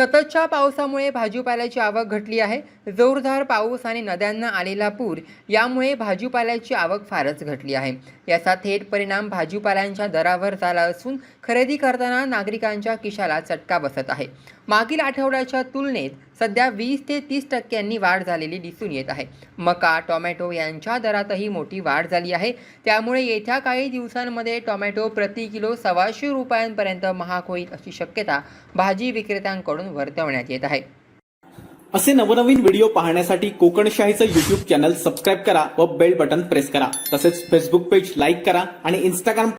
सततच्या पावसामुळे भाजीपाल्याची आवक घटली आहे. जोरदार पाऊस आणि नद्यांना आलेला पूर यामुळे भाजीपाल्याची आवक फारच घटली आहे. याचा थेट परिणाम भाजीपाल्यांच्या दरावर झाला असून खरेदी करताना नागरिकांच्या खिशाला चटका बसत आहे. मागील आठवड्याच्या तुलनेत सध्या वीस ते तीस टक्क्यांनी वाढ झालेली दिसून येत आहे. मका टोमॅटो यांच्या दरातही मोठी वाढ झाली आहे. त्यामुळे येत्या काही दिवसांमध्ये टोमॅटो प्रति किलो सव्वाशे रुपयांपर्यंत महाग होईल अशी शक्यता भाजी विक्रेत्यांकडून वर्तवण्यात येत आहे. असे नवनवीन व्हिडिओ पाहण्यासाठी कोकणशाहीचं युट्यूब चॅनल सबस्क्राईब करा व बेल बटन प्रेस करा. तसेच फेसबुक पेज लाईक करा आणि इंस्टाग्राम